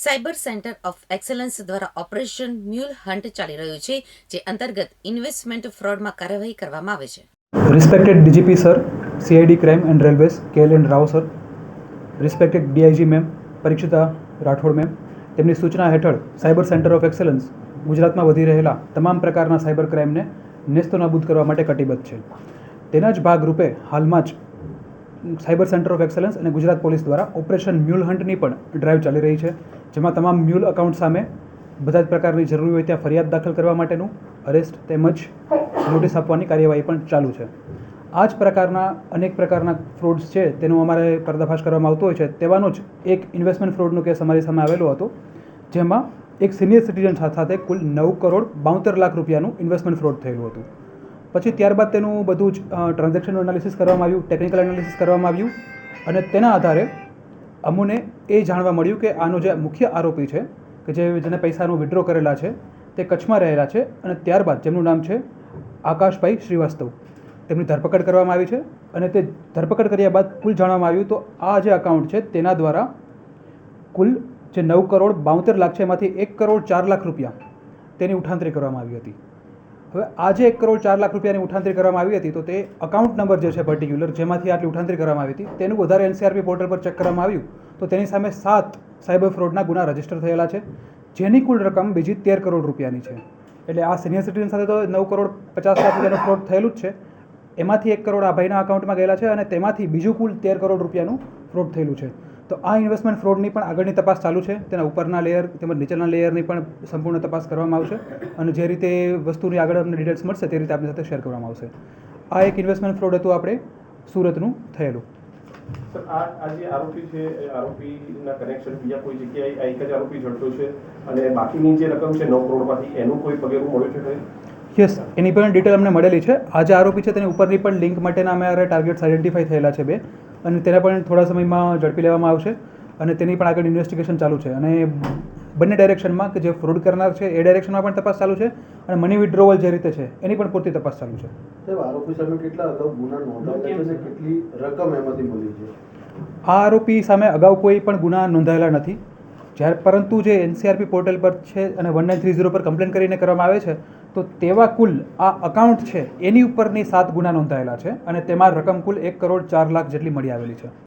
Cyber centre of excellence દ્વારા operation mule hunt ચાલી રહ્યું છે, જે અંતર્ગત ઇન્વેસ્ટમેન્ટ ફ્રોડમાં કાર્યવાહી કરવામાં આવે છે. Respected DGP sir CID crime and railways K L and Rao sir respected DIG ma'am Parikshita Rathod ma'am તેમની સૂચના હેઠળ સાયબર સેન્ટર ઓફ એક્સલન્સ ગુજરાતમાં વધી રહેલા તમામ પ્રકારના સાયબર ક્રાઇમને નેસ્તોનાબૂદ કરવા માટે કટિબદ્ધ છે. તેના જ ભાગરૂપે હાલમાં જ સાયબર સેન્ટર ઓફ એક્સલન્સ અને ગુજરાત પોલીસ દ્વારા ઓપરેશન મ્યુલ હન્ટની પણ ડ્રાઈવ ચાલી રહી છે, જેમાં તમામ મ્યુલ અકાઉન્ટ સામે બધા જ પ્રકારની જરૂરી હોય ત્યાં ફરિયાદ દાખલ કરવા માટેનું અરેસ્ટ તેમજ નોટિસ આપવાની કાર્યવાહી પણ ચાલુ છે. આ જ પ્રકારના અનેક પ્રકારના ફ્રોડ્સ છે, તેનો અમારે પર્દાફાશ કરવામાં આવતો હોય છે. તેવાનો જ એક ઇન્વેસ્ટમેન્ટ ફ્રોડનો કેસ અમારી સામે આવેલો હતો, જેમાં એક સિનિયર સિટીઝન સાથે કુલ નવ કરોડ બાવતેર લાખ રૂપિયાનું ઇન્વેસ્ટમેન્ટ ફ્રોડ થયેલું હતું. પછી ત્યારબાદ તેનું બધું જ ટ્રાન્ઝેક્શનનું એનાલિસિસ કરવામાં આવ્યું ટેકનિકલ એનાલિસિસ કરવામાં આવ્યું અને તેના આધારે અમુને એ જાણવા મળ્યું કે આનો જે મુખ્ય આરોપી છે, કે જે જેને પૈસાનો વિડ્રો કરેલા છે, તે કચ્છમાં રહેલા છે અને ત્યારબાદ જેમનું નામ છે આકાશભાઈ શ્રીવાસ્તવ. તેમની ધરપકડ કરવામાં આવી છે અને તે ધરપકડ કર્યા બાદ કુલ જાણવામાં આવ્યું તો આ જે અકાઉન્ટ છે તેના દ્વારા કુલ જે નવ કરોડ બાવતેર લાખ છે, એમાંથી એક કરોડ ચાર લાખ રૂપિયા તેની ઉઠાંતરી કરવામાં આવી હતી. હવે આજે એક કરોડ ચાર લાખ રૂપિયાની ઉઠાંતરી કરવામાં આવી હતી, તો તે અકાઉન્ટ નંબર જે છે પર્ટિક્યુલર જેમાંથી આટલી ઉઠાંતરી કરવામાં આવી હતી, તેનું વધારે એનસીઆરપી પોર્ટલ પર ચેક કરવામાં આવ્યું, તો તેની સામે સાત સાયબર ફ્રોડના ગુના રજિસ્ટર થયેલા છે, જેની કુલ રકમ બીજી તેર કરોડ રૂપિયાની છે. એટલે આ સિનિયર સિટીઝન સાથે તો નવ કરોડ પચાસ લાખ રૂપિયાનો ફ્રોડ થયેલું જ છે. એમાંથી એક કરોડ આ ભાઈના અકાઉન્ટમાં ગયેલા છે અને તેમાંથી બીજું કુલ તેર કરોડ રૂપિયાનું ફ્રોડ થયેલું છે. તો આ ઇન્વેસ્ટમેન્ટ ફ્રોડની પણ આગળની તપાસ ચાલુ છે. તેના ઉપરના લેયર તેમજ નીચેના લેયરની પણ સંપૂર્ણ તપાસ કરવામાં આવશે અને જે રીતે વસ્તુની આગળ અમને ડિટેલ્સ મળશે તે રીતે આપણી સાથે શેર કરવામાં આવશે. આ એક ઇન્વેસ્ટમેન્ટ ફ્રોડ હતું આપણે સુરતનું થયેલું. આરોપી છે, એ આરોપીના કનેક્શન બીજા કોઈ જગ્યાએ આ આરોપી છે અને બાકીની જે રકમ છે નવ કરોડમાંથી એનું કોઈ પગેરું મળ્યું છે યસ એની પણ ડિટેલ અમને મળેલી છે. આ જે આરોપી છે તેની ઉપરની પણ લિંક માટેના અમારે ટાર્ગેટ્સ આઈડેન્ટિફાઈ થયેલા છે બે. અને તેને પણ થોડા સમયમાં ઝડપી લેવામાં આવશે. અને તેની પણ આગળ ઇન્વેસ્ટિગેશન ચાલુ છે. અને બંને ડાયરેક્શનમાં કે જે ફ્રોડ કરનાર છે એ ડાયરેક્શનમાં પણ તપાસ ચાલુ છે. અને મની વિડ્રોવલ જે રીતે છે એની પણ પૂરતી તપાસ ચાલુ છે. સાહેબ આરોપી સામે કેટલા અગાઉ ગુના નોંધાયેલા છે કેટલી રકમ એમાંથી મળી છે? આ આરોપી સામે અગાઉ કોઈ પણ ગુના નોંધાયેલા નથી. જ્યારે પરંતુ જે એનસીઆરપી પોર્ટલ પર છે અને વન નાઇન થ્રી ઝીરો પર કમ્પ્લેન કરીને કરવામાં આવે છે, તો તેવા કુલ આ અકાઉન્ટ છે, એની ઉપરની સાત ગુના નોંધાયેલા છે અને તેમાં રકમ કુલ એક કરોડ ચાર લાખ જેટલી મળી આવેલી છે.